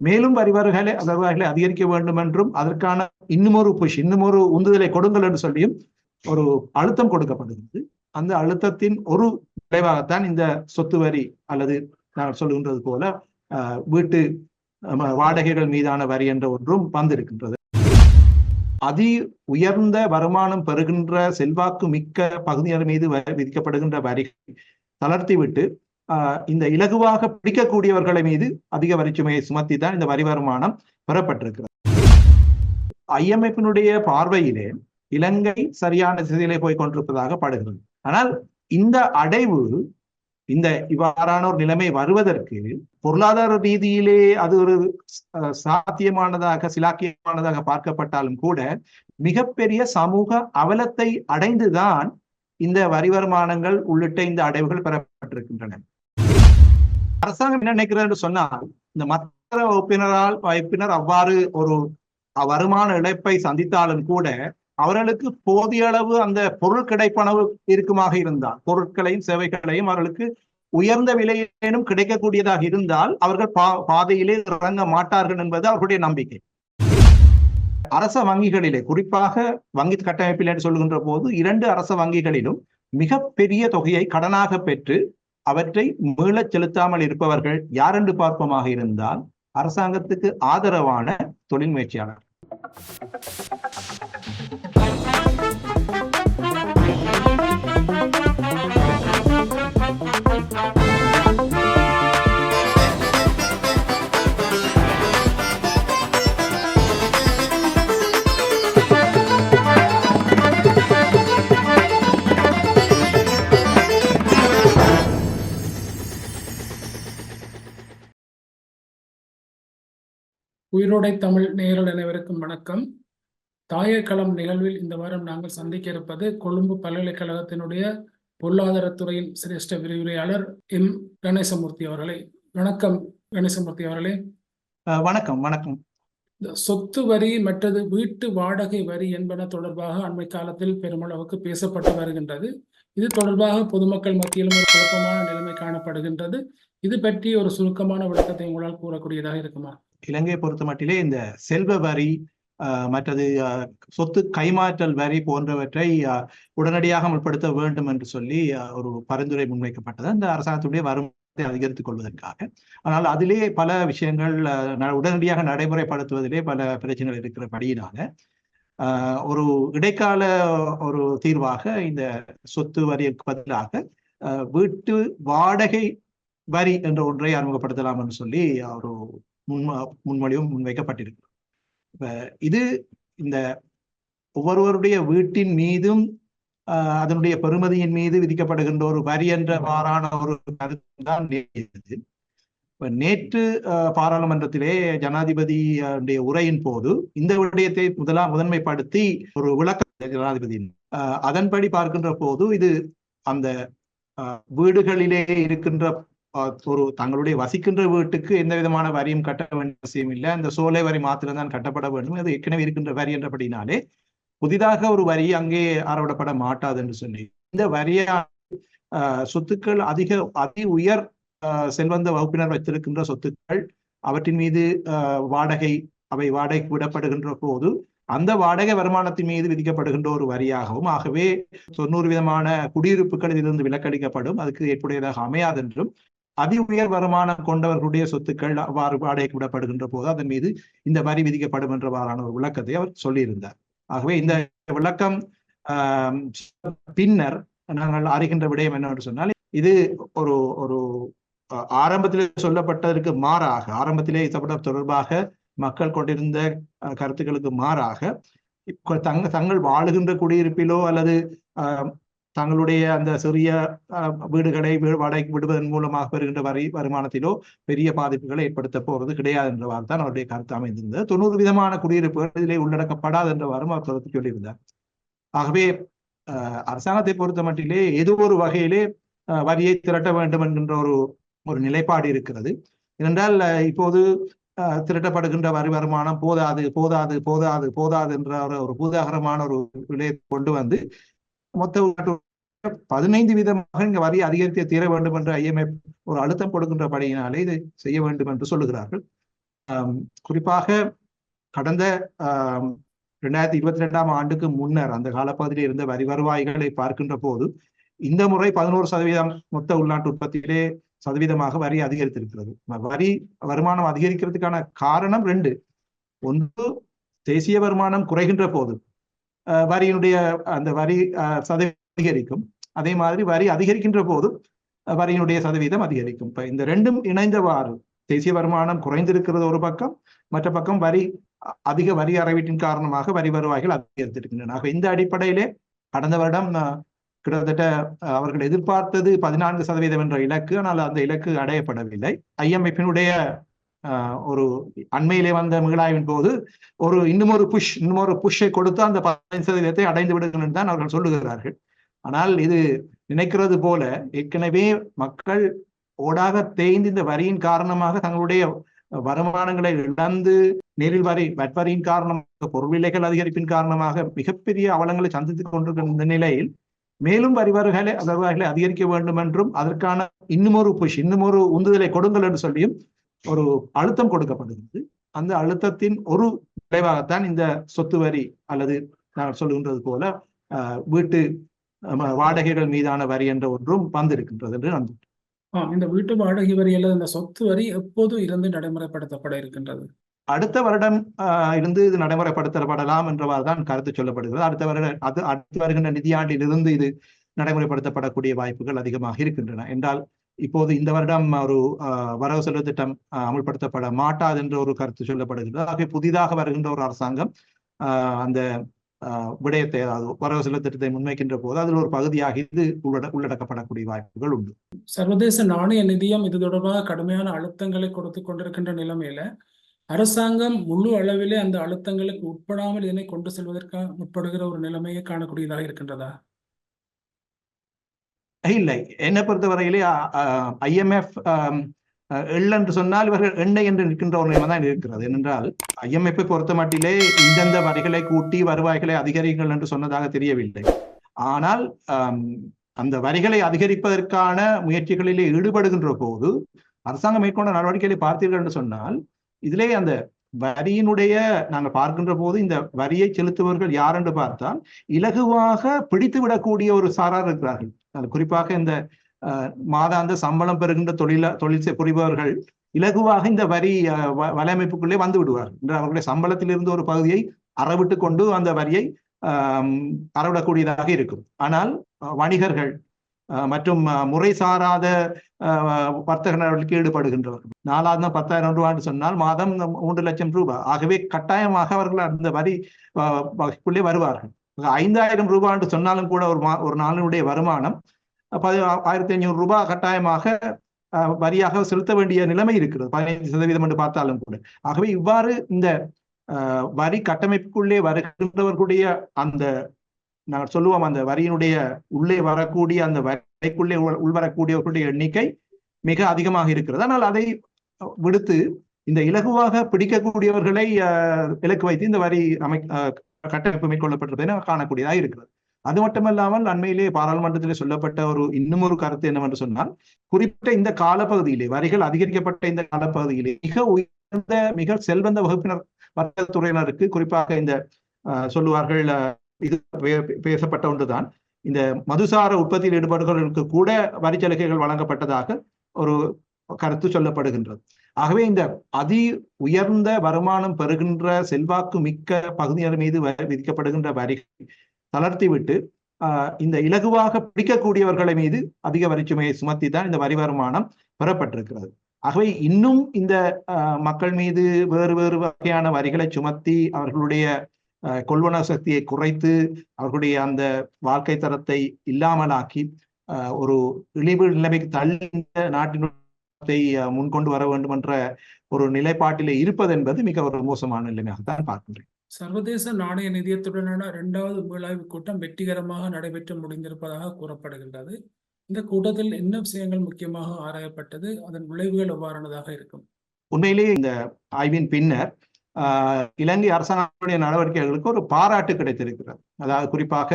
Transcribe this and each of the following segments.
மேலும் வரி வருவாய்களை அதிகரிக்க வேண்டும் என்றும் அதற்கான இன்னுமொரு புஷ் இன்னுமொரு உந்துதலை கொடுங்கள் என்று சொல்லியும் ஒரு அழுத்தம் கொடுக்கப்படுகிறது. அந்த அழுத்தத்தின் ஒரு விளைவாகத்தான் இந்த சொத்து வரி அல்லது நான் சொல்லுகின்றது போல வீட்டு வாடகைகள் மீதான வரி என்ற ஒன்றும் வந்திருக்கின்றது. அதி உயர்ந்த வருமானம் பெறுகின்ற செல்வாக்கு மிக்க பகுதியினர் மீது விதிக்கப்படுகின்ற வரி தளர்த்திவிட்டு இந்த இலகுவாக பிடிக்கக்கூடியவர்களை மீது அதிக வரிச்சுமையை சுமத்தி தான் இந்த வரி வருமானம் பெறப்பட்டிருக்கிறது. ஐஎம்எஃபினுடைய பார்வையிலே இலங்கை சரியான திசையிலே போய் கொண்டிருப்பதாக படுகிறது. ஆனால் இந்த அடைவு இந்த இவ்வாறான ஒரு நிலைமை வருவதற்கு பொருளாதார ரீதியிலே அது ஒரு சாத்தியமானதாக சிலாக்கியமானதாக பார்க்கப்பட்டாலும் கூட மிகப்பெரிய சமூக அவலத்தை அடைந்துதான் இந்த வரி வருமானங்கள் உள்ளிட்ட இந்த அடைவுகள் பெறப்பட்டிருக்கின்றன. அரசாங்கம் என்ன நினைக்கிறது சொன்னால் இந்த மற்ற வகுப்பினரால் வகுப்பினர் அவ்வாறு ஒரு வருமான இழப்பை சந்தித்தாலும் கூட அவர்களுக்கு போதிய அளவு அந்த பொருள் கிடைப்பனவு இருக்குமாக இருந்தால் பொருட்களையும் சேவைகளையும் அவர்களுக்கு உயர்ந்த விலையிலும் கிடைக்கக்கூடியதாக இருந்தால் அவர்கள் பா பாதையிலே இறங்க மாட்டார்கள் என்பது அவர்களுடைய நம்பிக்கை. அரச வங்கிகளிலே குறிப்பாக வங்கி கட்டமைப்பில் என்று சொல்லுகின்ற போது இரண்டு அரச வங்கிகளிலும் மிக பெரிய தொகையை கடனாக பெற்று அவற்றை மீளச் செலுத்தாமல் இருப்பவர்கள் யாரென்று பார்ப்போமாக இருந்தால் அரசாங்கத்துக்கு ஆதரவான தொழில் முயற்சியாளர். உயிரோடை தமிழ் நேயர்கள் அனைவருக்கும் வணக்கம். தாயக்களம் நிகழ்வில் இந்த வாரம் நாங்கள் சந்திக்க இருப்பது கொழும்பு பல்கலைக்கழகத்தினுடைய பொருளாதாரத்துறையின் சிரேஷ்ட விரிவுரையாளர் எம் கணேசமூர்த்தி அவர்களே. வணக்கம் கணேசமூர்த்தி அவர்களே. வணக்கம் வணக்கம். சொத்து வரி மற்றது வீட்டு வாடகை வரி என்பன தொடர்பாக அண்மை காலத்தில் பெருமளவுக்கு பேசப்பட்டு வருகின்றது. இது தொடர்பாக பொதுமக்கள் மத்தியிலும் ஒரு குழப்பமான நிலைமை காணப்படுகின்றது. இது பற்றி ஒரு சுருக்கமான விளக்கத்தை உங்களால் கூறக்கூடியதாக இருக்குமா? இலங்கையை பொறுத்த மட்டிலே இந்த செல்வ வரி மற்றது சொத்து கைமாற்றல் வரி போன்றவற்றை உடனடியாக அமல்படுத்த வேண்டும் என்று சொல்லி ஒரு பரிந்துரை முன்வைக்கப்பட்டது. அந்த அரசாங்கத்துடைய வருமானத்தை அதிகரித்துக் கொள்வதற்காக. ஆனால் அதிலே பல விஷயங்கள் உடனடியாக நடைமுறைப்படுத்துவதிலே பல பிரச்சனைகள் இருக்கிறபடியினால ஒரு இடைக்கால ஒரு தீர்வாக இந்த சொத்து வரிக்கு பதிலாக வீட்டு வாடகை வரி என்ற ஒன்றை அறிமுகப்படுத்தலாம் என்று சொல்லி ஒரு முன்மொ முன்மொழிவும் முன்வைக்கப்பட்டிருக்கு இப்ப இது இந்த ஒவ்வொருவருடைய வீட்டின் மீதும் அதனுடைய பெருமதியின் மீது விதிக்கப்படுகின்ற ஒரு வரி என்ற மாறான ஒரு கருத்து தான் நேற்று பாராளுமன்றத்திலே ஜனாதிபதியுடைய உரையின் போது இந்த விடயத்தை முதலாம் முதன்மைப்படுத்தி ஒரு விளக்க ஜனாதிபதியின் அதன்படி பார்க்கின்ற போது இது அந்த வீடுகளிலே இருக்கின்ற ஒரு தங்களுடைய வசிக்கின்ற வீட்டுக்கு எந்த விதமான வரியும் கட்ட வேண்டிய அவசியம் இல்லை. அந்த சோலை வரி மாத்திரம்தான் கட்டப்பட வேண்டும். அது ஏற்கனவே இருக்கின்ற வரி என்றபடினாலே புதிதாக ஒரு வரி அங்கே அறவிடப்பட மாட்டாது என்று சொல்லி இந்த வரியா சொத்துக்கள் அதிக அதி உயர் செல்வந்த வகுப்பினர் வைத்திருக்கின்ற சொத்துக்கள் அவற்றின் மீது வாடகை அவை வாடகை விடப்படுகின்ற போது அந்த வாடகை வருமானத்தின் மீது விதிக்கப்படுகின்ற ஒரு வரியாகவும் ஆகவே தொண்ணூறு விதமான குடியிருப்புகள் இதிலிருந்து விலக்களிக்கப்படும் அதுக்கு ஏற்புடையதாக அமையாதென்றும் அதி உயர் வருமானம் கொண்டவர்களுடைய சொத்துக்கள் அவ்வாறு வாடகைக்கு விடப்படுகின்ற போது அதன் மீது இந்த வரி விதிக்கப்படும் என்றவாறான ஒரு விளக்கத்தை அவர் சொல்லியிருந்தார். ஆகவே இந்த விளக்கம் பின்னர் நாங்கள் அறிகின்ற விடயம் என்னவென்று சொன்னால் இது ஒரு ஒரு ஆரம்பத்திலே சொல்லப்பட்டதற்கு மாறாக ஆரம்பத்திலே தொடர்பாக மக்கள் கொண்டிருந்த கருத்துக்களுக்கு மாறாக தங்க தங்கள் வாழுகின்ற குடியிருப்பிலோ அல்லது தங்களுடைய அந்த சிறிய வீடுகளை வாடகைக்கு விடுவதன் மூலமாக பெறுகின்ற வரி வருமானத்திலோ பெரிய பாதிப்புகளை ஏற்படுத்த போவது கிடையாது என்றவாறு தான் அவருடைய கருத்து அமைந்திருந்தது. தொண்ணூறு விதமான குடியிருப்புகள் இதிலே உள்ளடக்கப்படாது என்றவாறும் அவர் கருத்து சொல்லியிருந்தார். ஆகவே அரசாங்கத்தை பொறுத்த மட்டிலே ஏதோ ஒரு வகையிலே வரியை திரட்ட வேண்டும் என்கின்ற ஒரு ஒரு நிலைப்பாடு இருக்கிறது. ஏனென்றால் இப்போது திரட்டப்படுகின்ற வரி வருமானம் போதாது போதாது போதாது போதாது என்ற ஒரு பூதாகரமான ஒரு விலையை கொண்டு வந்து மொத்த பதினைந்து விதமாக இங்க வரி அதிகரித்து தீர வேண்டும் என்று ஐஎம்எஃப் ஒரு அழுத்தம் கொடுக்கின்ற பணியினாலே இதை செய்ய வேண்டும் என்று சொல்லுகிறார்கள். குறிப்பாக கடந்த ஆம், ரெண்டாயிரத்தி இருபத்தி ரெண்டாம் ஆண்டுக்கு முன்னர் அந்த காலப்பகுதியில் இருந்த வரி வருவாய்களை பார்க்கின்ற போது இந்த முறை பதினோரு சதவீதம் மொத்த உள்நாட்டு உற்பத்தியிலே சதவீதமாக வரி அதிகரித்திருக்கிறது. வரி வருமானம் அதிகரிக்கிறதுக்கான காரணம் ரெண்டு. ஒன்று தேசிய வருமானம் குறைகின்ற போது வரியினுடைய அந்த வரி சதவீதம் அதிகரிக்கும். அதே மாதிரி வரி அதிகரிக்கின்ற போது வரியினுடைய சதவீதம் அதிகரிக்கும். இப்ப இந்த ரெண்டும் இணைந்தவாறு தேசிய வருமானம் குறைந்திருக்கிறது ஒரு பக்கம் மற்ற பக்கம் வரி அதிக வரி அறவீட்டின் காரணமாக வரி வருவாய்கள் அதிகரித்திருக்கின்றன. ஆக இந்த அடிப்படையிலே கடந்த வருடம் கிட்டத்தட்ட அவர்கள் எதிர்பார்த்தது பதினான்கு சதவீதம் என்ற இலக்கு. ஆனால் அந்த இலக்கு அடையப்படவில்லை. ஐஎம்எஃபினுடைய ஒரு அண்மையிலே வந்த மீளாய்வின் போது ஒரு இன்னும் ஒரு புஷ் இன்னும் ஒரு புஷ்ஷை கொடுத்து அந்த பதினைந்து சதவீதத்தை அடைந்து விடுங்கள் தான் அவர்கள் சொல்லுகிறார்கள். ஆனால் இது நினைக்கிறது போல ஏற்கனவே மக்கள் ஓடாக தேய்ந்து இந்த வரியின் காரணமாக தங்களுடைய வருமானங்களை இழந்து நேரில் வரி வட்வரியின் காரணமாக பொருள் விலைகள் அதிகரிப்பின் காரணமாக மிகப்பெரிய அவலங்களை சந்தித்துக் கொண்டிருக்கிற இந்த நிலையில் மேலும் வரி வருவாய்களை அதிகரிக்க வேண்டும் என்றும் அதற்கான இன்னுமொரு புஷ் இன்னுமொரு உந்துதலை கொடுங்கள் என்று சொல்லியும் ஒரு அழுத்தம் கொடுக்கப்படுகிறது. அந்த அழுத்தத்தின் ஒரு விளைவாகத்தான் இந்த சொத்து வரி அல்லது நான் சொல்லுகின்றது போல அஹ், வீட்டு வாடகைகள் மீதான வரி என்ற ஒன்றும் வந்திருக்கின்றது என்று நம்புகிறேன். இந்த வீட்டு வாடகை வரி அல்லது இந்த சொத்து வரி எப்போது இருந்து நடைமுறைப்படுத்தப்பட இருக்கின்றது. அடுத்த வருடம் ஆஹ், இருந்து இது நடைமுறைப்படுத்தப்படலாம் என்றவாறு தான் கருத்து சொல்லப்படுகிறது. அடுத்த வருட அது அடுத்து வருகின்ற நிதியாண்டிலிருந்து இது நடைமுறைப்படுத்தப்படக்கூடிய வாய்ப்புகள் அதிகமாக இருக்கின்றன. என்றால் இப்போது இந்த வருடம் ஒரு வரவு செலவு திட்டம் ஆஹ், அமல்படுத்தப்பட மாட்டாது என்ற ஒரு கருத்து சொல்லப்படுகிறது. ஆகவே புதிதாக வருகின்ற ஒரு அரசாங்கம் ஆஹ், அந்த ஆஹ், விடயத்தை அதாவது வரவு செலவு திட்டத்தை முன்வைக்கின்ற போது அதில் ஒரு பகுதியாக இது உள்ளட உள்ளடக்கப்படக்கூடிய வாய்ப்புகள் உண்டு. சர்வதேச நாணய நிதியம் இது தொடர்பாக கடுமையான அழுத்தங்களை கொடுத்து கொண்டிருக்கின்ற நிலைமையில அரசாங்கம் முழு அளவிலே அந்த அழுத்தங்களுக்கு உட்படாமல் இதனை கொண்டு செல்வதற்காக முற்படுகிற ஒரு நிலைமையை காணக்கூடியதாக இருக்கின்றதா? இல்லை. என்னை பொறுத்தவரையிலே ஐஎம்எஃப் எள் என்று சொன்னால் இவர்கள் எண்ணெய் என்று நிற்கின்ற ஒரு நிலைமை தான் இருக்கிறது. ஏனென்றால் ஐஎம்எஃப் பொறுத்த மட்டிலே இந்தந்த வரிகளை கூட்டி வருவாய்களை அதிகரிங்கள் என்று சொன்னதாக தெரியவில்லை. ஆனால் அந்த வரிகளை அதிகரிப்பதற்கான முயற்சிகளிலே ஈடுபடுகின்ற போது அரசாங்கம் மேற்கொண்ட நடவடிக்கைகளை பார்த்தீர்கள் என்று சொன்னால் இதிலே அந்த வரியினுடைய நாங்கள் பார்க்கின்ற போது இந்த வரியை செலுத்துபவர்கள் யார் என்று பார்த்தால் இலகுவாக பிடித்து விடக்கூடிய ஒரு சாரார் இருக்கிறார்கள். குறிப்பாக இந்த மாதாந்த சம்பளம் பெறுகின்ற தொழில தொழில் புரிபவர்கள் இலகுவாக இந்த வரி வலையமைப்புக்குள்ளே வந்து விடுவார்கள். என்று அவர்களுடைய சம்பளத்திலிருந்து ஒரு பகுதியை அறவிட்டு கொண்டு அந்த வரியை அறவிடக்கூடியதாக இருக்கும். ஆனால் வணிகர்கள் மற்றும் அஹ், முறை சாராத அஹ், வர்த்தக நடவடிக்கை ஈடுபடுகின்றவர்கள் நாலாவது பத்தாயிரம் ரூபான்னு சொன்னால் மாதம் மூன்று லட்சம் ரூபாய். ஆகவே கட்டாயமாக அவர்கள் அந்த வரி வகைக்குள்ளே வருவார்கள். ஐந்தாயிரம் ரூபான்னு என்று சொன்னாலும் கூட ஒரு மா ஒரு நாளினுடைய வருமானம் பதி ஆயிரத்தி ஐநூறு ரூபாய் கட்டாயமாக அஹ், வரியாக செலுத்த வேண்டிய நிலைமை இருக்கிறது. பதினைந்து சதவீதம் என்று பார்த்தாலும் கூட. ஆகவே இவ்வாறு இந்த வரி கட்டமைப்புக்குள்ளே வருகின்றவர்களுடைய அந்த நாங்கள் சொல்லுவோம் அந்த வரியினுடைய உள்ளே வரக்கூடிய அந்த வரிக்குள்ளே உள்வரக்கூடியவர்களுடைய எண்ணிக்கை மிக அதிகமாக இருக்கிறது. ஆனால் அதை விடுத்து இந்த இலகுவாக பிடிக்கக்கூடியவர்களை இலக்கு வைத்து இந்த வரி அமை கட்டமைப்பு மேற்கொள்ளப்பட்டிருப்பதை காணக்கூடியதாக இருக்கிறது. அது மட்டுமல்லாமல் அண்மையிலே பாராளுமன்றத்திலே சொல்லப்பட்ட ஒரு இன்னும் ஒரு கருத்து என்னவென்று சொன்னால் குறிப்பிட்ட இந்த காலப்பகுதியிலே வரிகள் அதிகரிக்கப்பட்ட இந்த காலப்பகுதியிலே மிக உயர்ந்த மிக செல்வந்த வகுப்பினர் வர்த்தகத்துறையினருக்கு குறிப்பாக இந்த சொல்லுவார்கள் இது பே- பேசப்பட்ட ஒன்றுதான். இந்த மதுசார உற்பத்தியில் ஈடுபடுபவர்களுக்கு கூட வரி சலுகைகள் வழங்கப்பட்டதாக ஒரு கருத்து சொல்லப்படுகின்றது. ஆகவே இந்த அதி உயர்ந்த வருமானம் பெறுகின்ற செல்வாக்கு மிக்க பகுதியினர் மீது விதிக்கப்படுகின்ற வரி தளர்த்திவிட்டு ஆஹ், இந்த இலகுவாக பிடிக்கக்கூடியவர்களை மீது அதிக வரிச்சுமையை சுமத்தி தான் இந்த வரி வருமானம் பெறப்பட்டிருக்கிறது. ஆகவே இன்னும் இந்த ஆஹ், மக்கள் மீது வேறு வேறு வகையான வரிகளை சுமத்தி அவர்களுடைய கொள்வன சக்தியை குறைத்து அவர்களுடைய அந்த வாழ்க்கை தரத்தை இல்லாமலாக்கி ஒரு இழிவு நிலைமைக்கு தள்ளி இந்த நாட்டினுடைய முன்கொண்டு வர வேண்டும் என்ற ஒரு நிலைப்பாட்டிலே இருப்பது என்பது மிக ஒரு மோசமான நிலைமையாகத்தான் பார்க்கின்றேன். சர்வதேச நாணய நிதியத்துடனான இரண்டாவது மீளாய்வு கூட்டம் வெற்றிகரமாக நடைபெற்று முடிந்திருப்பதாக கூறப்படுகின்றது. இந்த கூட்டத்தில் என்ன விஷயங்கள் முக்கியமாக ஆராயப்பட்டது? அதன் விளைவுகள் எவ்வாறானதாக இருக்கும்? உண்மையிலேயே இந்த ஆய்வின் பின்னர் இலங்கை அரசாங்கத்துடைய நடவடிக்கைகளுக்கு ஒரு பாராட்டு கிடைத்திருக்கிறது. அதாவது குறிப்பாக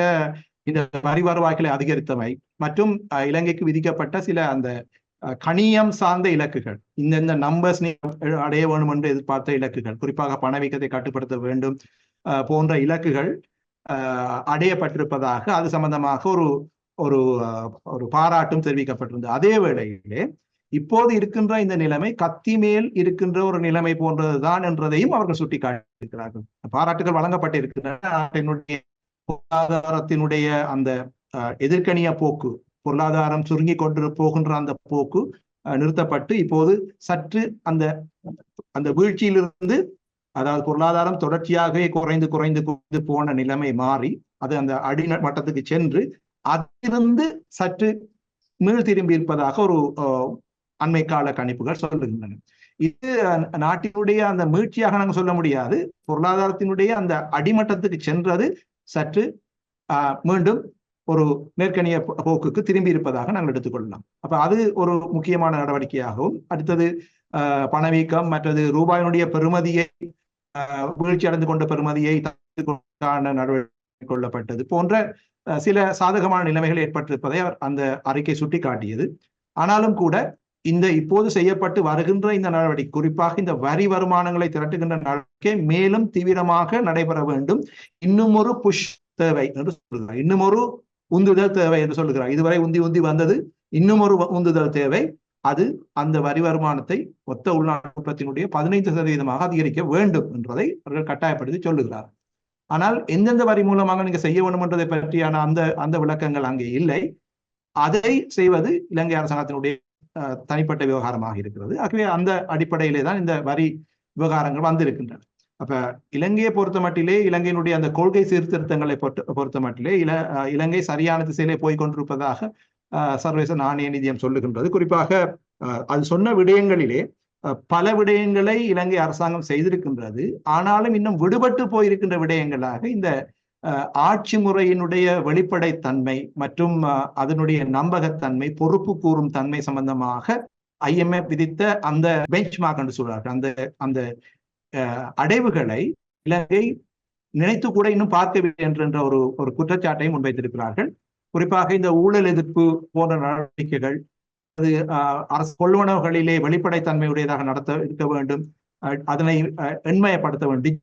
இந்த வரி வருவாய்களை அதிகரித்தமை மற்றும் இலங்கைக்கு விதிக்கப்பட்ட சில அந்த கணியம் சார்ந்த இலக்குகள். இந்தந்த நம்பர்ஸ் அடைய வேண்டும் என்று எதிர்பார்த்த இலக்குகள். குறிப்பாக பணவீக்கத்தை கட்டுப்படுத்த வேண்டும் அஹ், போன்ற இலக்குகள் அடையப்பட்டிருப்பதாக அது சம்பந்தமாக ஒரு ஒரு அஹ், ஒரு பாராட்டும் தெரிவிக்கப்பட்டிருந்தது. அதே வேளையிலே இப்போது இருக்கின்ற இந்த நிலைமை கத்தி மேல் இருக்கின்ற ஒரு நிலைமை போன்றதுதான் என்றதையும் அவர்கள் சுட்டிக்காட்டியிருக்கிறார்கள். பாராட்டுகள் வழங்கப்பட்டிருக்கின்றன. நாட்டினுடைய பொருளாதாரத்தினுடைய அந்த அஹ், போக்கு பொருளாதாரம் சுருங்கி கொண்டு போகின்ற அந்த போக்கு நிறுத்தப்பட்டு இப்போது சற்று அந்த அந்த வீழ்ச்சியிலிருந்து அதாவது பொருளாதாரம் தொடர்ச்சியாகவே குறைந்து குறைந்து குறைந்து போன நிலைமை மாறி அது அந்த அடி மட்டத்துக்கு சென்று அதிலிருந்து சற்று மீள் திரும்பி இருப்பதாக ஒரு அண்மை கால கணிப்புகள் சொல்லுகின்றன. இது நாட்டினுடைய அந்த மீழ்ச்சியாக நாங்கள் சொல்ல முடியாது. பொருளாதாரத்தினுடைய அந்த அடிமட்டத்துக்கு சென்றது சற்று ஆஹ், மீண்டும் ஒரு மேற்கணிய போக்குக்கு திரும்பி இருப்பதாக நாங்கள் எடுத்துக்கொள்ளலாம் அப்ப அது ஒரு முக்கியமான நடவடிக்கையாகவும் அடுத்தது ஆஹ், பணவீக்கம் மற்றது ரூபாயினுடைய பெருமதியை ஆஹ், வீழ்ச்சி அடைந்து கொண்ட பெருமதியை நடவடிக்கை கொள்ளப்பட்டது போன்ற சில சாதகமான நிலைமைகள் ஏற்பட்டிருப்பதை அவர் அந்த அறிக்கை சுட்டி காட்டியது ஆனாலும் கூட இந்த இப்போது செய்யப்பட்டு வருகின்ற இந்த நடவடிக்கை குறிப்பாக இந்த வரி வருமானங்களை திரட்டுகின்ற நடவடிக்கை மேலும் தீவிரமாக நடைபெற வேண்டும். இன்னும் ஒரு புஷ் தேவை என்று சொல்கிறார். இன்னும் ஒரு உந்துதல் தேவை என்று சொல்லுகிறார் இதுவரை உந்தி உந்தி வந்தது. இன்னும் ஒரு உந்துதல் தேவை. அது அந்த வரி வருமானத்தை மொத்த உள்நாட்டு உற்பத்தியினுடைய பதினைந்து சதவீதமாக அதிகரிக்க வேண்டும் என்பதை அவர்கள் கட்டாயப்படுத்தி சொல்லுகிறார். ஆனால் எந்தெந்த வரி மூலமாக நீங்க செய்ய வேண்டும் என்றதை பற்றியான அந்த அந்த விளக்கங்கள் அங்கே இல்லை. அதை செய்வது இலங்கை அரசாங்கத்தினுடைய தனிப்பட்ட விவகாரமாக இருக்கிறது. ஆகவே அந்த அடிப்படையிலே தான் இந்த வரி விவகாரங்கள் வந்திருக்கின்றன. அப்ப இலங்கையை பொறுத்த மட்டிலே இலங்கையினுடைய அந்த கொள்கை சீர்திருத்தங்களை பொறுத்த பொறுத்த மட்டிலே இல இலங்கை சரியான திசையிலே போய்கொண்டிருப்பதாக அஹ், சர்வதேச நாணய நிதியம் சொல்லுகின்றது. குறிப்பாக அஹ், அது சொன்ன விடயங்களிலே பல விடயங்களை இலங்கை அரசாங்கம் செய்திருக்கின்றது. ஆனாலும் இன்னும் விடுபட்டு போயிருக்கின்ற விடயங்களாக இந்த ஆட்சி முறையினுடைய வெளிப்படைத்தன்மை மற்றும் அதனுடைய நம்பகத்தன்மை பொறுப்பு கூறும் தன்மை சம்பந்தமாக ஐஎம்எஃப் விதித்த அந்த பெஞ்ச் மார்க் என்று சொல்றார்கள். அந்த அந்த அடைவுகளை இலங்கை நினைத்து கூட இன்னும் பார்க்கவில்லை என்ற ஒரு ஒரு குற்றச்சாட்டையும் முன்வைத்திருக்கிறார்கள். குறிப்பாக இந்த ஊழல் எதிர்ப்பு போன்ற நடவடிக்கைகள் அது அரசு கொள்வனவுகளிலே வெளிப்படைத்தன்மையுடையதாக நடத்த இருக்க வேண்டும். அஹ், அதனை அஹ், எண்மயப்படுத்த வேண்டும்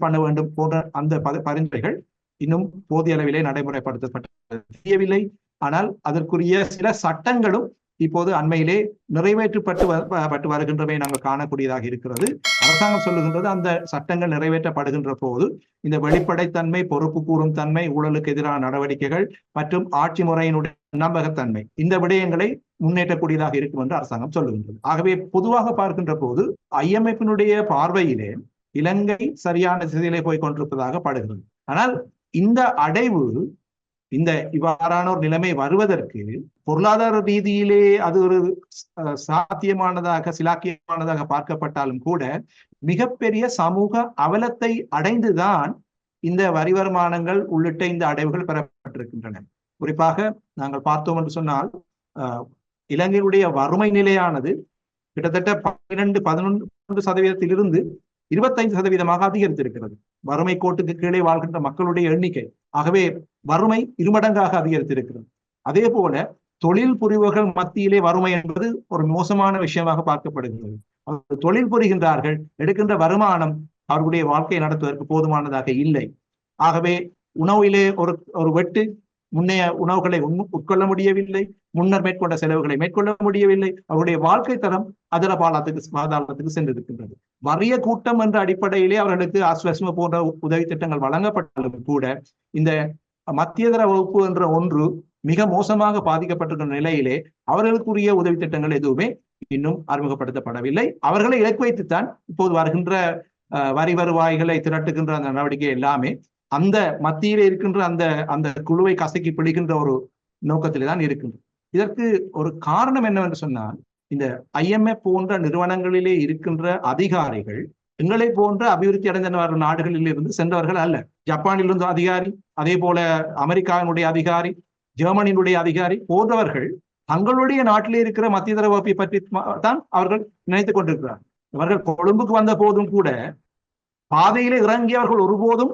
பண்ண வேண்டும் போன்ற அந்த பரிந்துரைகள் இன்னும் போதிய அளவிலே நடைமுறைப்படுத்தப்பட்டு ஆனால் அதற்குரிய சில சட்டங்களும் இப்போது அண்மையிலே நிறைவேற்றப்பட்டு வ- பட்டு வருகின்றவை நாங்கள் காணக்கூடியதாக இருக்கிறது. அரசாங்கம் சொல்லுகின்றது அந்த சட்டங்கள் நிறைவேற்றப்படுகின்ற போது இந்த வெளிப்படைத்தன்மை பொறுப்பு கூறும் தன்மை ஊழலுக்கு எதிரான நடவடிக்கைகள் மற்றும் ஆட்சி முறையினுடைய நம்பகத்தன்மை இந்த விடயங்களை முன்னேற்றக்கூடியதாக இருக்கும் என்று அரசாங்கம் சொல்லுகின்றது. ஆகவே பொதுவாக பார்க்கின்ற போது ஐஎம்எஃபினுடைய பார்வையிலே இலங்கை சரியான திசையிலே போய் கொண்டிருப்பதாக படுகிறது. ஆனால் இந்த அடைவு இந்த இவ்வாறான ஒரு நிலைமை வருவதற்கு பொருளாதார ரீதியிலே அது ஒரு சாத்தியமானதாக சிலாக்கியமானதாக பார்க்கப்பட்டாலும் கூட மிகப்பெரிய சமூக அவலத்தை அடைந்துதான் இந்த வரி வருமானங்கள் உள்ளிட்ட இந்த அடைவுகள் பெறப்பட்டிருக்கின்றன. குறிப்பாக நாங்கள் பார்த்தோம் என்று சொன்னால் இலங்கையுடைய வறுமை நிலையானது கிட்டத்தட்ட பன்னிரண்டு பதினொன்று சதவீதத்திலிருந்து இருபத்தைந்து சதவீதமாக அதிகரித்திருக்கிறது. வறுமை கோட்டுக்கு கீழே வாழ்கின்ற மக்களுடைய எண்ணிக்கை. ஆகவே வறுமை இருமடங்காக அதிகரித்திருக்கிறது. அதே போல தொழில் புரிவர்கள் மத்தியிலே வறுமை என்பது ஒரு மோசமான விஷயமாக பார்க்கப்படுகிறது. அவர்கள் தொழில் புரிகின்றார்கள் எடுக்கின்ற வருமானம் அவர்களுடைய வாழ்க்கையை நடத்துவதற்கு போதுமானதாக இல்லை. ஆகவே உணவிலே ஒரு ஒரு வெட்டு முன்னைய உணவுகளை உட்கொள்ள முடியவில்லை. முன்னர் மேற்கொண்ட செலவுகளை மேற்கொள்ள முடியவில்லை. அவருடைய வாழ்க்கை தரம் அதர பாலத்துக்கு பாதாளத்துக்கு சென்றிருக்கின்றது. வறிய கூட்டம் என்ற அடிப்படையிலே அவர்களுக்கு ஆஸ்வசம போன்ற உதவி திட்டங்கள் வழங்கப்பட்டாலும் கூட இந்த மத்தியதர வகுப்பு என்ற ஒன்று மிக மோசமாக பாதிக்கப்பட்டிருக்கிற நிலையிலே அவர்களுக்குரிய உதவி திட்டங்கள் எதுவுமே இன்னும் அறிமுகப்படுத்தப்படவில்லை. அவர்களை இலக்கு வைத்துத்தான் இப்போது வருகின்ற அஹ், வரி வருவாய்களை திரட்டுகின்ற அந்த நடவடிக்கை எல்லாமே அந்த மத்தியிலே இருக்கின்ற அந்த அந்த குழுவை கசக்கி பிடிக்கின்ற ஒரு நோக்கத்திலே தான் இருக்கின்றது இதற்கு ஒரு காரணம் என்னவென்று சொன்னால் இந்த ஐஎம்எஃப் போன்ற நிறுவனங்களிலே இருக்கின்ற அதிகாரிகள் எங்களை போன்ற அபிவிருத்தி அடைந்த நாடுகளில் இருந்து சென்றவர்கள் அல்ல. ஜப்பானிலிருந்து அதிகாரி அதே போல அமெரிக்காவினுடைய அதிகாரி ஜெர்மனியினுடைய அதிகாரி போன்றவர்கள் தங்களுடைய நாட்டிலே இருக்கிற மத்தியதர வகுப்பை பற்றி தான் அவர்கள் நினைத்துக் கொண்டிருக்கிறார் இவர்கள் கொழும்புக்கு வந்த போதும் கூட பாதையிலே இறங்கியவர்கள் ஒருபோதும்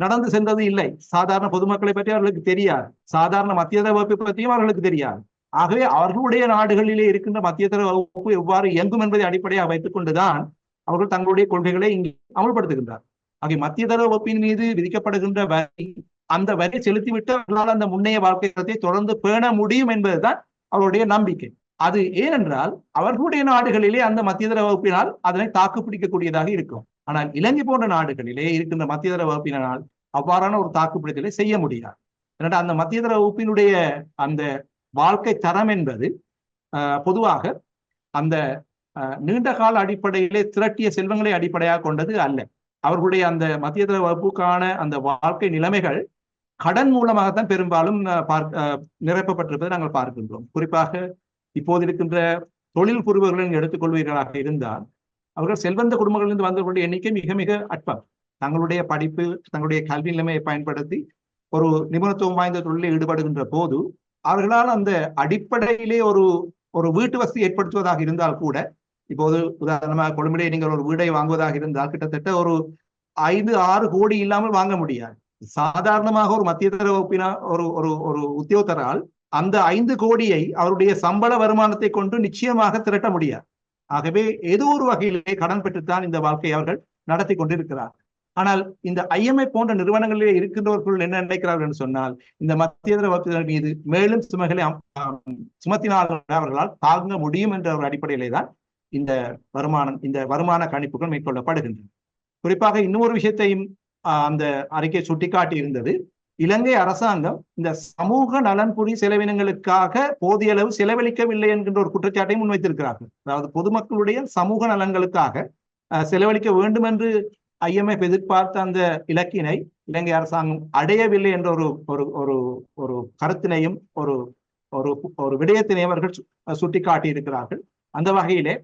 நடந்து சென்றது இல்லை. சாதாரண பொதுமக்களை பற்றி அவர்களுக்கு தெரியாது. சாதாரண மத்தியதர வகுப்பை பற்றியும் அவர்களுக்கு தெரியாது. ஆகவே அவர்களுடைய நாடுகளிலே இருக்கின்ற மத்தியதர வகுப்பு எவ்வாறு இயங்கும் என்பதை அடிப்படையாக வைத்துக் கொண்டுதான் அவர்கள் தங்களுடைய கொள்கைகளை இங்கே அமல்படுத்துகின்றார். ஆகிய மத்தியதர வகுப்பின் மீது விதிக்கப்படுகின்ற வரி அந்த வரியை செலுத்திவிட்டு அவர்களால் அந்த முன்னைய வாழ்க்கை தொடர்ந்து பேண முடியும் என்பதுதான் அவருடைய நம்பிக்கை. அது ஏனென்றால் அவர்களுடைய நாடுகளிலே அந்த மத்தியதர வகுப்பினால் அதனை தாக்கு பிடிக்கக்கூடியதாக இருக்கும். ஆனால் இலங்கை போன்ற நாடுகளிலே இருக்கின்ற மத்தியதர வகுப்பினால் அவ்வாறான ஒரு தாக்குப்பிடித்தலை செய்ய முடியாது. ஏன்னா அந்த மத்தியதர வகுப்பினுடைய அந்த வாழ்க்கை தரம் என்பது பொதுவாக அந்த நீண்ட கால அடிப்படையிலே திரட்டிய செல்வங்களை அடிப்படையாக கொண்டது அல்ல. அவர்களுடைய அந்த மத்தியதர வகுப்புக்கான அந்த வாழ்க்கை நிலைமைகள் கடன் மூலமாகத்தான் பெரும்பாலும் பார்க்க நிரப்பப்பட்டிருப்பதை நாங்கள் பார்க்கின்றோம். குறிப்பாக இப்போது இருக்கின்ற தொழில் புரிவர்களின் எடுத்துக்கொள்வீர்களாக இருந்தால் அவர்கள் செல்வந்த குடும்பங்களிலிருந்து வந்தவர்களுடைய எண்ணிக்கை மிக மிக அற்பம். தங்களுடைய படிப்பு தங்களுடைய கல்வி நிலைமையை பயன்படுத்தி ஒரு நிபுணத்துவம் வாய்ந்த தொழிலில் ஈடுபடுகின்ற போது அவர்களால் அந்த அடிப்படையிலே ஒரு ஒரு வீட்டு வசதி ஏற்படுத்துவதாக இருந்தால் கூட இப்போது உதாரணமாக கொழும்பிலே நீங்கள் ஒரு வீடை வாங்குவதாக இருந்தால் கிட்டத்தட்ட ஒரு ஐந்து ஆறு கோடி இல்லாமல் வாங்க முடியாது. சாதாரணமாக ஒரு மத்தியதர வகுப்பினா ஒரு ஒரு ஒரு உத்தியோகத்தரால் அந்த ஐந்து கோடியை அவருடைய சம்பள வருமானத்தை கொண்டு நிச்சயமாக திரட்ட முடியாது. ஆகவே ஏதோ ஒரு வகையிலே கடன் பெற்றுத்தான் இந்த வாழ்க்கையை அவர்கள் நடத்தி கொண்டிருக்கிறார். ஆனால் இந்த ஐஎம்ஐ போன்ற நிறுவனங்களிலே இருக்கின்றவர்கள் என்ன நினைக்கிறார்கள் என்று சொன்னால் இந்த மத்தியதர வகுப்பினர் மீது மேலும் சுமைகளை சுமத்தினால் அவர்களால் தாங்க முடியும் என்ற ஒரு அடிப்படையிலே தான் இந்த வருமானம் இந்த வருமான கணிப்புகள் மேற்கொள்ளப்படுகின்றன. குறிப்பாக இன்னொரு விஷயத்தையும் அந்த அறிக்கை சுட்டிக்காட்டி இருந்தது இலங்கை அரசாங்கம் இந்த சமூக நலன்புரி செலவினங்களுக்காக போதிய அளவு செலவழிக்கவில்லை என்கின்ற ஒரு குற்றச்சாட்டை முன்வைத்திருக்கிறார்கள். அதாவது பொதுமக்களுடைய சமூக நலன்களுக்காக செலவழிக்க வேண்டும் என்று ஐஎம்எஃப் எதிர்பார்த்த அந்த இலக்கினை இலங்கை அரசாங்கம் அடையவில்லை என்ற ஒரு ஒரு ஒரு ஒரு கருத்தினையும் ஒரு ஒரு ஒரு விடயத்தினை அவர்கள் சுட்டிக்காட்டி இருக்கிறார்கள் அந்த வகையிலே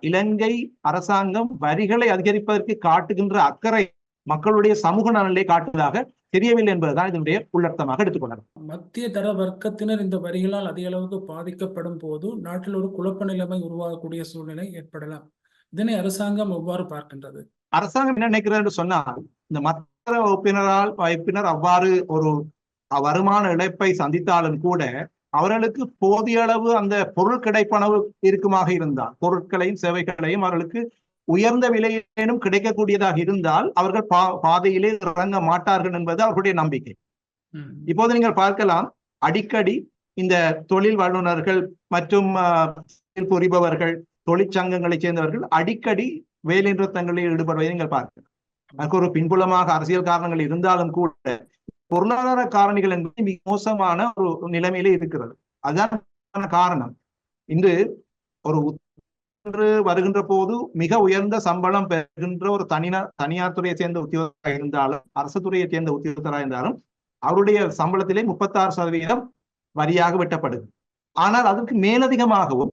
இலங்கை அரசாங்கம் வரிகளை அதிகரிப்பதற்கு காட்டுகின்ற அக்கறை மக்களுடைய சமூக நலனை காட்டுவதாக தெரியவில்லை என்பதுதான் இதனுடைய உள்ளர்த்தமாக எடுத்துக்கொள்ளலாம். மத்திய தர வர்க்கத்தினர் இந்த வரிகளால் அதிக அளவுக்கு பாதிக்கப்படும் போது நாட்டில் ஒரு குழப்ப நிலைமை உருவாகக்கூடிய சூழ்நிலை ஏற்படலாம். இதனை அரசாங்கம் எவ்வாறு பார்க்கின்றது? அரசாங்கம் என்ன நினைக்கிறது சொன்னால் இந்த மத்திய வகுப்பினரால் வகுப்பினர் அவ்வாறு ஒரு வருமான இழப்பை சந்தித்தாலும் கூட அவர்களுக்கு போதிய அளவு அந்த பொருள் கிடைப்பனவு இருக்குமாக இருந்தால் பொருட்களையும் சேவைகளையும் அவர்களுக்கு உயர்ந்த விலையிலும் கிடைக்கக்கூடியதாக இருந்தால் அவர்கள் பா பாதையிலே இறங்க மாட்டார்கள் என்பது அவர்களுடைய நம்பிக்கை. இப்போது நீங்கள் பார்க்கலாம் அடிக்கடி இந்த தொழில் வல்லுநர்கள் மற்றும் புரிபவர்கள் தொழிற்சங்கங்களைச் சேர்ந்தவர்கள் அடிக்கடி வேலை நிறுத்தங்களில் ஈடுபடுவதை நீங்கள் பார்க்கலாம். அதுக்கு ஒரு பின்புலமாக அரசியல் காரணங்கள் இருந்தாலும் கூட பொருளாதார காரணிகள் என்பது மிக மோசமான ஒரு நிலைமையிலே இருக்கிறது. அதுதான் காரணம். இன்று ஒரு என்று வருகின்ற போது மிக உயர்ந்த சம்பளம் பெறுகின்ற ஒரு தனியார் தனியார் துறையை சேர்ந்த உத்தியோகராக இருந்தாலும் அரசு துறையை சேர்ந்த உத்தியோகத்தராக இருந்தாலும் அவருடைய சம்பளத்திலே முப்பத்தாறு சதவீதம் வரியாக வெட்டப்படுது. ஆனால் அதற்கு மேலதிகமாகவும்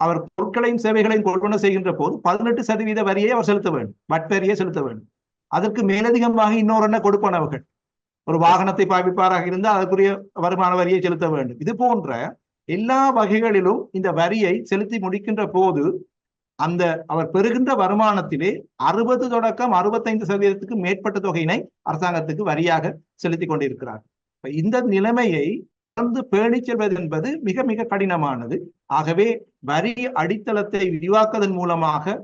அவர் பொருட்களையும் சேவைகளையும் கொள்வன செய்கின்ற போது பதினெட்டு சதவீத வரியை அவர் செலுத்த வேண்டும். வட்வரியை செலுத்த வேண்டும். அதற்கு மேலதிகமாக இன்னொரு என்ன கொடுப்பனவர்கள். ஒரு வாகனத்தை பாவிப்பாராக இருந்தால் அதற்குரிய வருமான வரியை செலுத்த வேண்டும். இது போன்ற எல்லா வகைகளிலும் இந்த வரியை செலுத்தி முடிக்கின்ற போது அந்த அவர் பெறுகின்ற வருமானத்திலே அறுபது தொடக்கம் அறுபத்தைந்து சதவீதத்துக்கு மேற்பட்ட தொகையினை அரசாங்கத்துக்கு வரியாக செலுத்தி கொண்டிருக்கிறார். இந்த நிலைமையை தொடர்ந்து பேணி செல்வது என்பது மிக மிக கடினமானது. ஆகவே வரி அடித்தளத்தை விரிவாக்குவதன் மூலமாக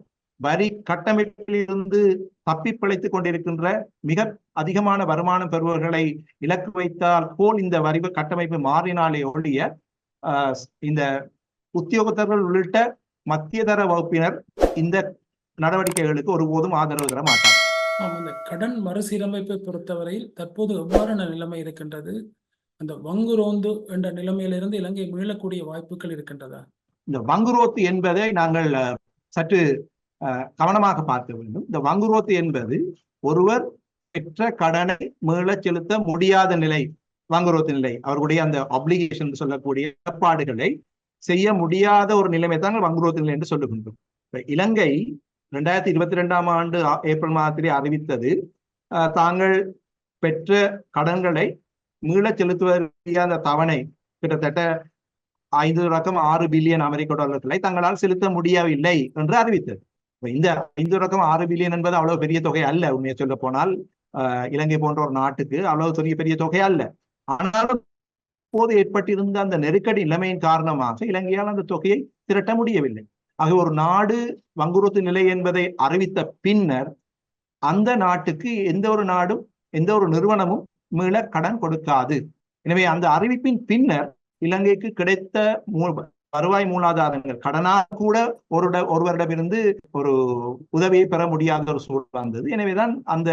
வரி கட்டமைப்பிலிருந்து தப்பி பிழைத்துக் கொண்டிருக்கின்ற மிக அதிகமான வருமானம் பெறுபவர்களை இலக்கு வைத்தால் போல் இந்த வரி கட்டமைப்பு மாறினாலே ஒழிய இந்த உத்தியோகத்தர்கள் உள்ளிட்ட மத்தியதர வகுப்பினர் இந்த நடவடிக்கைகளுக்கு ஒருபோதும் ஆதரவு தர மாட்டார். இந்த கடன் மறுசீரமைப்பை பொறுத்தவரையில் தற்போது எவ்வாறான நிலைமை இருக்கின்றது? அந்த வங்குரோந்து என்ற நிலைமையிலிருந்து இலங்கை மீளக்கூடிய வாய்ப்புகள் இருக்கின்றதா? இந்த வங்குரோத்து என்பதை நாங்கள் சற்று கவனமாக பார்க்க வேண்டும். இந்த வங்குரோத்து என்பது ஒருவர் பெற்ற கடனை மீள செலுத்த முடியாத நிலை வங்குரோத்து நிலை அவர்களுடைய அந்த அப்ளிகேஷன் சொல்லக்கூடிய ஏற்பாடுகளை செய்ய முடியாத ஒரு நிலைமை தான் வங்குரோத்து நிலை என்று சொல்லுகின்றோம். இலங்கை ரெண்டாயிரத்தி இருபத்தி ரெண்டாம் ஆண்டு ஏப்ரல் மாதத்திலே அறிவித்தது தாங்கள் பெற்ற கடன்களை மீள செலுத்துவதற்கு அந்த தவணை கிட்டத்தட்ட ஐந்து ரகம் ஆறு பில்லியன் அமெரிக்க டாலர்களை தங்களால் செலுத்த முடியவில்லை என்று அறிவித்தது. இந்த ஐந்து ரகம் ஆறு பில்லியன் என்பது அவ்வளவு பெரிய தொகை அல்ல. உண்மையை சொல்ல போனால் இலங்கை போன்ற ஒரு நாட்டுக்கு அவ்வளவு பெரிய பெரிய தொகை அல்ல. ஆனாலும் போது ஏற்பட்டிருந்த அந்த நெருக்கடி நிலைமையின் காரணமாக இலங்கையால் அந்த தொகையை திரட்ட முடியவில்லை. ஆக ஒரு நாடு வங்குரோத்து நிலை என்பதை அறிவித்த பின்னர் அந்த நாட்டுக்கு எந்த ஒரு நாடும் எந்த ஒரு நிறுவனமும் மீள கடன் கொடுக்காது. எனவே அந்த அறிவிப்பின் பின்னர் இலங்கைக்கு கிடைத்த வருவாய் மூலாதாரங்கள் கடனாக கூட ஒரு ஒருவரிடமிருந்து ஒரு உதவியை பெற முடியாத ஒரு சூழல் வந்தது. எனவேதான் அந்த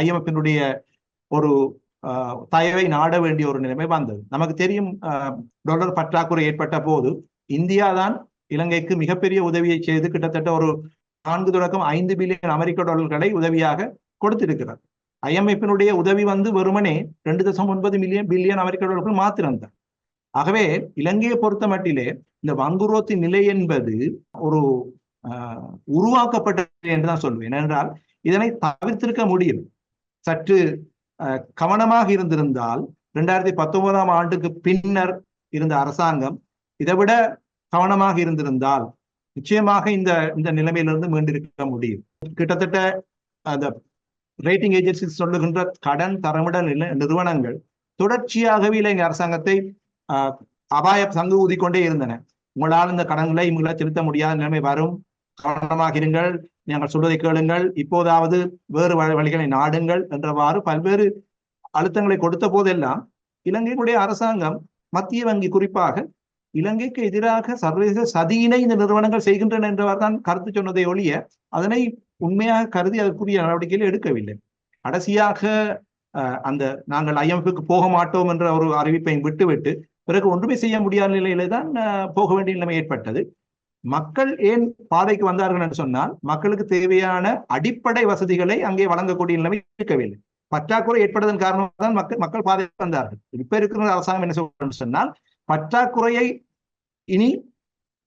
ஐஎம்எஃபினுடைய ஒரு தயவை நாட வேண்டிய ஒரு நிலைமை வந்தது. நமக்கு தெரியும் டாலர் பற்றாக்குறை ஏற்பட்ட போது இந்தியா தான் இலங்கைக்கு மிகப்பெரிய உதவியை செய்து கிட்டத்தட்ட ஒரு நான்கு தொடக்கம் ஐந்து பில்லியன் அமெரிக்க டாலர்களை உதவியாக கொடுத்திருக்கிறார். ஐஎம்எஃபினுடைய உதவி வந்து வெறுமனே ரெண்டு தசம் ஒன்பது மில்லியன் பில்லியன் அமெரிக்க டாலர்கள் மாத்திரம்தான். ஆகவே இலங்கையை பொறுத்த மட்டிலே இந்த வங்குரோத்து நிலை என்பது ஒரு உருவாக்கப்பட்ட என்றுதான் சொல்லுவேன் ஏனென்றால் இதனை தவிர்த்திருக்க முடியும் சற்று கவனமாக இருந்திருந்தால் இரண்டாயிரத்தி பத்தொன்பதாம் ஆண்டுக்கு பின்னர் இருந்த அரசாங்கம் இதை விட கவனமாக இருந்திருந்தால் நிச்சயமாக இந்த இந்த நிலைமையிலிருந்து மீண்டிருக்க முடியும். கிட்டத்தட்ட அந்த ரேட்டிங் ஏஜென்சி சொல்லுகின்ற கடன் தரமிட நிறுவனங்கள் தொடர்ச்சியாகவே இலங்கை அரசாங்கத்தை அபாய சங்கு ஊதிக்கொண்டே இருந்தன. உங்களால் இந்த கடன்களை இவங்களால் செலுத்த முடியாத நிலைமை வரும். கவனமாக இருங்கள். நீங்கள் சொல்வதை கேளுங்கள். இப்போதாவது வேறு வழிகளை நாடுங்கள் என்றவாறு பல்வேறு அழுத்தங்களை கொடுத்த போதெல்லாம் இலங்கையினுடைய அரசாங்கம் மத்திய வங்கி குறிப்பாக இலங்கைக்கு எதிராக சர்வதேச சதியினை இந்த நிறுவனங்கள் செய்கின்றன என்றவர் தான் கருத்து சொன்னதை ஒழிய அதனை உண்மையாக கருதி அதற்குரிய நடவடிக்கையில் எடுக்கவில்லை. கடைசியாக அந்த நாங்கள் ஐஎம்எஃப்க்கு போக மாட்டோம் என்ற ஒரு அறிவிப்பை விட்டுவிட்டு பிறகு ஒன்றுமே செய்ய முடியாத நிலையில தான் போக வேண்டிய நிலைமை ஏற்பட்டது. மக்கள் ஏன் பாதைக்கு வந்தார்கள் என்று சொன்னால் மக்களுக்கு தேவையான அடிப்படை வசதிகளை அங்கே வழங்கக்கூடிய நிலைமை இருக்கவில்லை. பற்றாக்குறை ஏற்பட்டதன் காரணமாக தான் மக்கள் மக்கள் பாதைக்கு வந்தார்கள். இப்ப இருக்கிற அரசாங்கம் என்ன சொல்றேன்னு சொன்னால் பற்றாக்குறையை இனி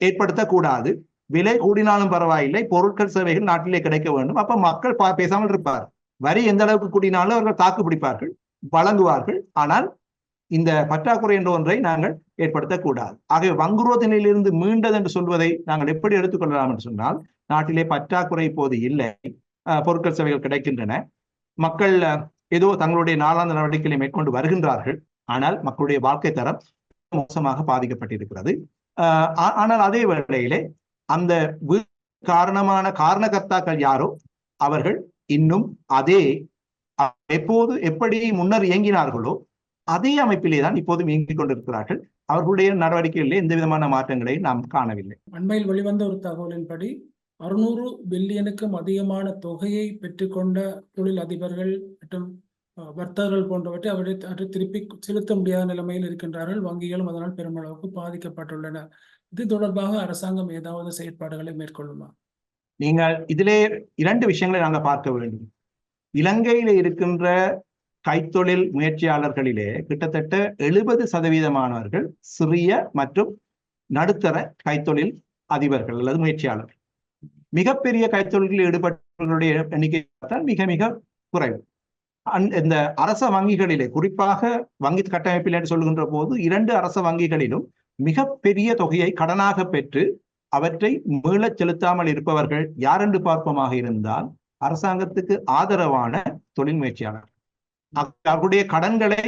ஏற்படுத்தக்கூடாது. விலை கூடினாலும் பரவாயில்லை. பொருட்கள் சேவைகள் நாட்டிலே கிடைக்க வேண்டும். அப்ப மக்கள் பேசாமல் இருப்பார் வரி எந்த அளவுக்கு கூடினாலும் அவர்கள் தாக்கு பிடிப்பார்கள் வழங்குவார்கள். ஆனால் இந்த பற்றாக்குறை என்ற ஒன்றை நாங்கள் ஏற்படுத்தக்கூடாது. ஆகவே வங்குரோதனையிலிருந்து மீண்டது என்று சொல்வதை நாங்கள் எப்படி எடுத்துக்கொள்ளலாம் என்று சொன்னால் நாட்டிலே பற்றாக்குறை இப்போது இல்லை. பொருட்கள் சேவைகள் கிடைக்கின்றன. மக்கள் ஏதோ தங்களுடைய நாளாந்த நடவடிக்கைகளை மேற்கொண்டு வருகின்றார்கள். ஆனால் மக்களுடைய வாழ்க்கை தரம் மோசமாக பாதிக்கப்பட்டிருக்கிறது. ஆனால் அதே வேளையிலே அந்த காரணமான காரணகர்த்தாக்கள் யாரோ அவர்கள் இன்னும் அதே எப்போது எப்படி முன்னர் இயங்கினார்களோ அதே அமைப்பிலே தான் இப்போதும் இயங்கிக் கொண்டிருக்கிறார்கள். அவர்களுடைய நடவடிக்கைகளில் எந்த விதமான மாற்றங்களை நாம் காணவில்லை. அண்மையில் வெளிவந்த ஒரு தகவலின்படி அறுநூறு பில்லியனுக்கும் அதிகமான தொகையை பெற்றுக்கொண்ட தொழில் அதிபர்கள் மற்றும் வர்த்தகர்கள் போன்றவற்றை அவரை திருப்பி செலுத்த முடியாத நிலைமையில் இருக்கின்றார்கள். வங்கிகளும் அதனால் பெருமளவுக்கு பாதிக்கப்பட்டுள்ளன. இது தொடர்பாக அரசாங்கம் ஏதாவது செயற்பாடுகளை மேற்கொள்ளுமா? நீங்கள் இதிலே இரண்டு விஷயங்களை நாங்கள் பார்க்க வேண்டும். இலங்கையில இருக்கின்ற கைத்தொழில் முயற்சியாளர்களிலே கிட்டத்தட்ட எழுபது சதவீதமானவர்கள் சிறிய மற்றும் நடுத்தர கைத்தொழில் அதிபர்கள் அல்லது முயற்சியாளர்கள். மிகப்பெரிய கைத்தொழில்களில் ஈடுபட்டவர்களுடைய எண்ணிக்கை பார்த்தால் மிக மிக குறைவு. இந்த அரச வங்கிகளிலே குறிப்பாக வங்கி கட்டமைப்பில் என்று சொல்லுகின்ற போது இரண்டு அரச வங்கிகளிலும் மிகப்பெரிய தொகையை கடனாக பெற்று அவற்றை மீளச் செலுத்தாமல் இருப்பவர்கள் யார் என்று பார்ப்போமாக இருந்தால் அரசாங்கத்துக்கு ஆதரவான தொழில் முயற்சியாளர் அவர்களுடைய கடன்களை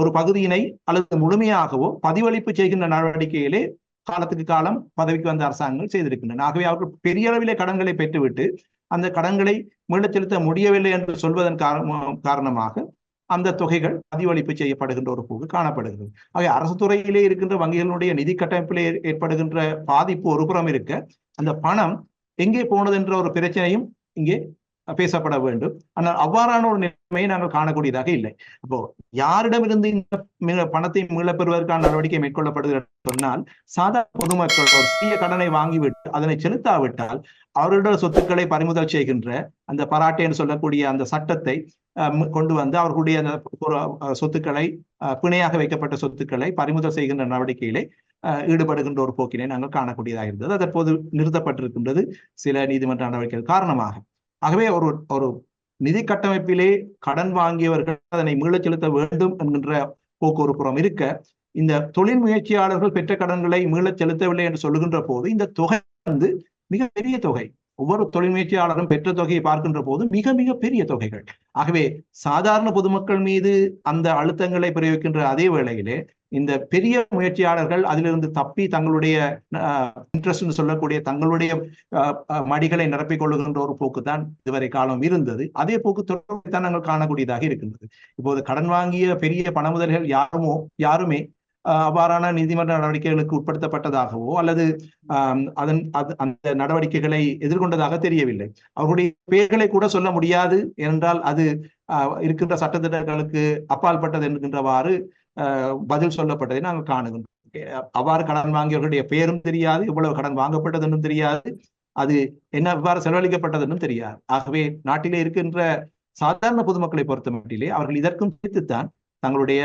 ஒரு பகுதியினை அல்லது முழுமையாகவோ பதிவளிப்பு செய்கின்ற நடவடிக்கையிலே காலத்துக்கு காலம் பதவிக்கு வந்த அரசாங்கங்கள் செய்திருக்கின்றன. ஆகவே அவர்கள் பெரிய அளவிலே கடன்களை பெற்றுவிட்டு அந்த கடன்களை மீளச் செலுத்த முடியவில்லை என்று சொல்வதன் காரணமாக அந்த தொகைகள் பதிவளிப்பு செய்யப்படுகின்ற ஒரு போக்கு காணப்படுகிறது. ஆகவே அரசு துறையிலே இருக்கின்ற வங்கிகளுடைய நிதி கட்டமைப்பிலே ஏற்படுகின்ற பாதிப்பு ஒரு புறம் இருக்க அந்த பணம் எங்கே போனது என்ற ஒரு பிரச்சனையும் இங்கே பேசப்பட வேண்டும். ஆனால் அவ்வாறான ஒரு நிலைமையை நாங்கள் காணக்கூடியதாக இல்லை. அப்போ யாரிடமிருந்து இந்த பணத்தை மீளப்பெறுவதற்கான நடவடிக்கை மேற்கொள்ளப்படுகிறது சொன்னால் சாதாரண பொதுமக்கள் ஒரு சிறிய கடனை வாங்கிவிட்டு அதனை செலுத்தாவிட்டால் அவர்களுடைய சொத்துக்களை பறிமுதல் செய்கின்ற அந்த பராட்டை சொல்லக்கூடிய அந்த சட்டத்தை கொண்டு வந்து அவர்களுடைய அந்த சொத்துக்களை பிணையாக வைக்கப்பட்ட சொத்துக்களை பறிமுதல் செய்கின்ற நடவடிக்கையிலே ஈடுபடுகின்ற ஒரு போக்கினை நாங்கள் காணக்கூடியதாக இருந்தது. தற்போது நிறுத்தப்பட்டிருக்கின்றது சில நீதிமன்ற நடவடிக்கைகள் காரணமாக. ஆகவே ஒரு ஒரு நிதி கட்டமைப்பிலே கடன் வாங்கியவர்கள் அதனை மீளச் செலுத்த வேண்டும் என்கின்ற போக்கு ஒரு புறம் இருக்க இந்த தொழில் முயற்சியாளர்கள் பெற்ற கடன்களை மீளச் செலுத்தவில்லை என்று சொல்லுகின்ற போது இந்த தொகை வந்து மிக பெரிய தொகை. ஒவ்வொரு தொழில் முயற்சியாளரும் பெற்ற தொகையை பார்க்கின்ற போது மிக மிக பெரிய தொகைகள். ஆகவே சாதாரண பொதுமக்கள் மீது அந்த அழுத்தங்களை பிரயோகிக்கின்ற அதே வேளையிலே இந்த பெரிய முயற்சியாளர்கள் அதிலிருந்து தப்பி தங்களுடைய இன்ட்ரெஸ்ட் சொல்லக்கூடிய தங்களுடைய அஹ், அஹ், மடிகளை நிரப்பிக் கொள்ளுகின்ற ஒரு போக்கு தான் இதுவரை காலம் இருந்தது. அதே போக்கு தொடர்ந்து நாங்கள் காணக்கூடியதாக இருக்கின்றது. இப்போது கடன் வாங்கிய பெரிய பண முதல்கள் யாருமோ யாருமே அவ்வாறான நீதிமன்ற நடவடிக்கைகளுக்கு உட்படுத்தப்பட்டதாகவோ அல்லது அதன் அந்த நடவடிக்கைகளை எதிர்கொண்டதாக தெரியவில்லை. அவர்களுடைய பெயர்களை கூட சொல்ல முடியாது என்றால் அது இருக்கின்ற சட்டத்திட்டங்களுக்கு அப்பால்பட்டது என்கின்றவாறு ஆஹ், பதில் சொல்லப்பட்டதை நாங்கள் காணுகின்றோம். அவ்வாறு கடன் வாங்கியவர்களுடைய பெயரும் தெரியாது இவ்வளவு கடன் வாங்கப்பட்டது என்றும் தெரியாது. அது என்ன எவ்வாறு செலவழிக்கப்பட்டது என்றும் தெரியாது. ஆகவே நாட்டிலே இருக்கின்ற சாதாரண பொதுமக்களை பொறுத்த மட்டிலே அவர்கள் இதற்கும் சேர்த்துத்தான் தங்களுடைய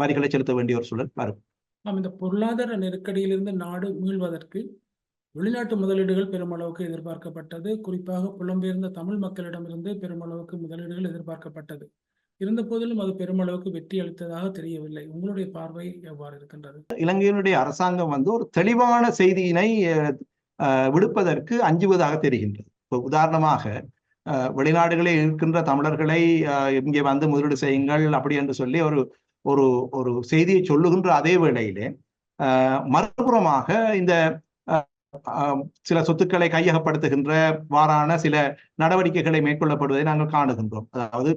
வரிகளை செலுத்த வேண்டிய ஒரு சூழல் வரும். நாம் இந்த பொருளாதார நெருக்கடியிலிருந்து நாடு மீள்வதற்கு வெளிநாட்டு முதலீடுகள் பெருமளவுக்கு எதிர்பார்க்கப்பட்டது. குறிப்பாக புலம்பெயர்ந்த தமிழ் மக்களிடமிருந்து பெருமளவுக்கு முதலீடுகள் எதிர்பார்க்கப்பட்டது. இருந்த போதிலும் அது பெருமளவுக்கு வெற்றி அளித்ததாக தெரியவில்லை. உங்களுடைய பார்வை எவ்வாறு இருக்கின்றது? இலங்கையினுடைய அரசாங்கம் வந்து ஒரு தெளிவான செய்தியினை விடுப்பதற்கு அஞ்சுவதாக தெரிகின்றது. இப்போ உதாரணமாக வெளிநாடுகளில் இருக்கின்ற தமிழர்களை இங்கே வந்து முதலீடு செய்யுங்கள் அப்படி என்று சொல்லி ஒரு ஒரு ஒரு செய்தியை சொல்லுகின்ற அதே வேளையிலே மறுபுறமாக இந்த சில சொத்துக்களை கையகப்படுத்துகின்ற வாரான சில நடவடிக்கைகளை மேற்கொள்ளப்படுவதை நாங்கள் காணுகின்றோம். அதாவது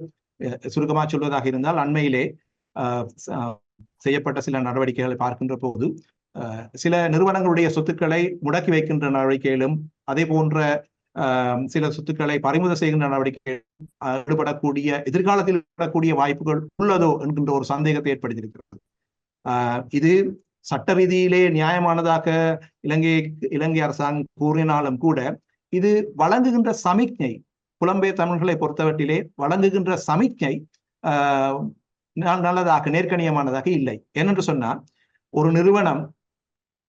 சுருக்கமாக சொல்வதாக இருந்தால் அண்மையிலே செய்யப்பட்ட சில நடவடிக்கைகளை பார்க்கின்ற போது சில நிறுவனங்களுடைய சொத்துக்களை முடக்கி வைக்கின்ற நடவடிக்கையிலும் அதே போன்ற சில சொத்துக்களை பறிமுதல் செய்கின்ற நடவடிக்கை ஈடுபடக்கூடிய எதிர்காலத்தில் ஈடுபடக்கூடிய வாய்ப்புகள் உள்ளதோ என்கின்ற ஒரு சந்தேகத்தை ஏற்படுத்தியிருக்கிறது. இது சட்ட ரீதியிலே நியாயமானதாக இலங்கை இலங்கை அரசாங்கம் கூறினாலும் கூட இது வழங்குகின்ற சமிக்ஞை புலம்பெயர் தமிழர்களை பொறுத்தவற்றிலே வழங்குகின்ற சமிக்ஞை ஆஹ் நல்லதாக நேர்கணியமானதாக இல்லை. ஏனென்று சொன்னால் ஒரு நிறுவனம்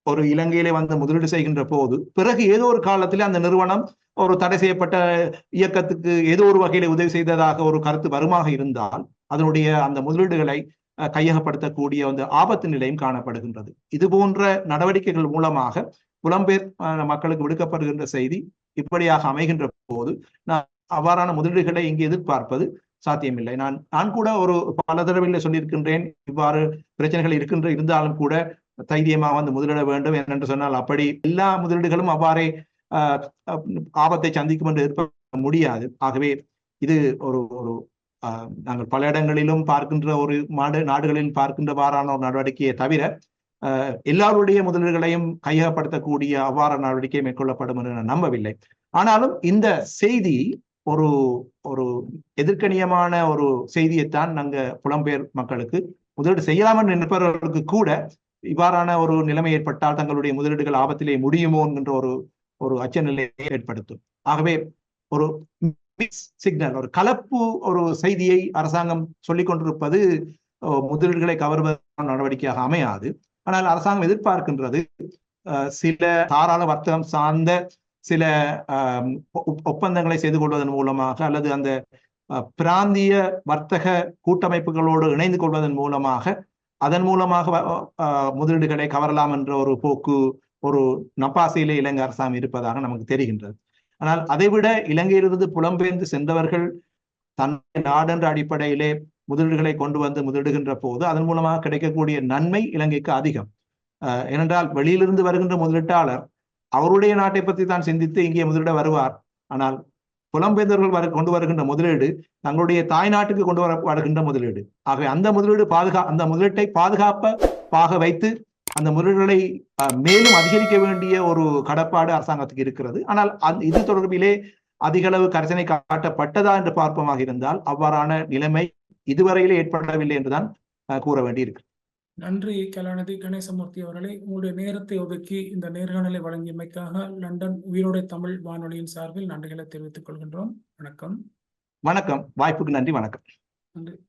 ஒரு இலங்கையிலே வந்து முதலீடு செய்கின்ற போது பிறகு ஏதோ ஒரு காலத்திலே அந்த நிறுவனம் ஒரு தடை செய்யப்பட்ட இயக்கத்துக்கு ஏதோ ஒரு வகையில உதவி செய்ததாக ஒரு கருத்து வருமாக இருந்தால் அதனுடைய அந்த முதலீடுகளை அஹ், கையகப்படுத்தக்கூடிய அந்த ஆபத்து நிலையும் காணப்படுகின்றது. இது போன்ற நடவடிக்கைகள் மூலமாக புலம்பெயர் மக்களுக்கு விடுக்கப்படுகின்ற செய்தி இப்படியாக அமைகின்ற போது நான் அவ்வாறான முதலீடுகளை இங்கு எதிர்பார்ப்பது சாத்தியமில்லை. நான் நான் கூட ஒரு பல தடவையில் சொல்லியிருக்கின்றேன் இவ்வாறு பிரச்சனைகள் இருக்கின்ற இருந்தாலும் கூட தைரியமா வந்து முதலிட வேண்டும் என்று சொன்னால் அப்படி எல்லா முதலீடுகளும் அவ்வாறே ஆஹ், ஆபத்தை சந்திக்கும் என்று எதிர்பார்க்க முடியாது. ஆகவே இது ஒரு ஒரு நாங்கள் பல இடங்களிலும் பார்க்கின்ற ஒரு மாடு நாடுகளில் பார்க்கின்றவாறான ஒரு நடவடிக்கையை தவிர எல்லாருடைய முதலீடுகளையும் கையகப்படுத்தக்கூடிய அவ்வாறான நடவடிக்கை மேற்கொள்ளப்படும் என்று நான் நம்பவில்லை. ஆனாலும் இந்த செய்தி ஒரு ஒரு எதிர்க்கணியமான ஒரு செய்தியைத்தான் நாங்க புலம்பெயர் மக்களுக்கு முதலீடு செய்யலாம் என்று நினைப்பவர்களுக்கு கூட இவ்வாறான ஒரு நிலைமை ஏற்பட்டால் தங்களுடைய முதலீடுகள் ஆபத்திலே முடியுமோ என்கின்ற ஒரு ஒரு அச்ச நிலையை ஏற்படுத்தும். ஆகவே ஒரு சிக்னல் ஒரு கலப்பு ஒரு செய்தியை அரசாங்கம் சொல்லிக் கொண்டிருப்பது முதலீடுகளை கவர்வதற்கான நடவடிக்கையாக அமையாது. ஆனால் அரசாங்கம் எதிர்பார்க்கின்றது சில தாராள வர்த்தகம் சார்ந்த சில ஆஹ், ஒப்பந்தங்களை செய்து கொள்வதன் மூலமாக அல்லது அந்த அஹ், பிராந்திய வர்த்தக கூட்டமைப்புகளோடு இணைந்து கொள்வதன் மூலமாக அதன் மூலமாக ஆஹ், முதலீடுகளை கவரலாம் என்ற ஒரு போக்கு ஒரு நப்பாசையிலே இலங்கை அரசாங்கம் இருப்பதாக நமக்கு தெரிகின்றது. ஆனால் அதைவிட இலங்கையிலிருந்து புலம்பெயர்ந்து சென்றவர்கள் தன் நாடென்ற அடிப்படையிலே முதலீடுகளை கொண்டு வந்து முதலிடுகின்ற போது அதன் மூலமாக கிடைக்கக்கூடிய நன்மை இலங்கைக்கு அதிகம். ஆஹ், ஏனென்றால் வெளியிலிருந்து வருகின்ற முதலீட்டாளர் அவருடைய நாட்டை பற்றி தான் சிந்தித்து இங்கே முதலிட வருவார். ஆனால் புலம்பெயர்ந்தவர்கள் வர கொண்டு வருகின்ற முதலீடு தங்களுடைய தாய் நாட்டுக்கு கொண்டு வர வருகின்ற முதலீடு. ஆகவே அந்த முதலீடு பாதுகா அந்த முதலீட்டை பாதுகாப்பாக வைத்து அந்த முதலீடுகளை அஹ், மேலும் அதிகரிக்க வேண்டிய ஒரு கடப்பாடு அரசாங்கத்துக்கு இருக்கிறது. ஆனால் இது தொடர்பிலே அதிகளவு கரிசனை காட்டப்பட்டதா என்று பார்ப்போமாக இருந்தால் அவ்வாறான நிலைமை இதுவரையிலே ஏற்படவில்லை என்றுதான் அஹ், கூற வேண்டியிருக்கு நன்றி கலாநிதி கணேசமூர்த்தி அவர்களே. உங்களுடைய நேரத்தை ஒதுக்கி இந்த நேர்காணலை வழங்கியமைக்காக லண்டன் உயிரோடை தமிழ் வானொலியின் சார்பில் நன்றிகளை தெரிவித்துக் கொள்கின்றோம். வணக்கம். வணக்கம். வாய்ப்புக்கு நன்றி. வணக்கம். நன்றி.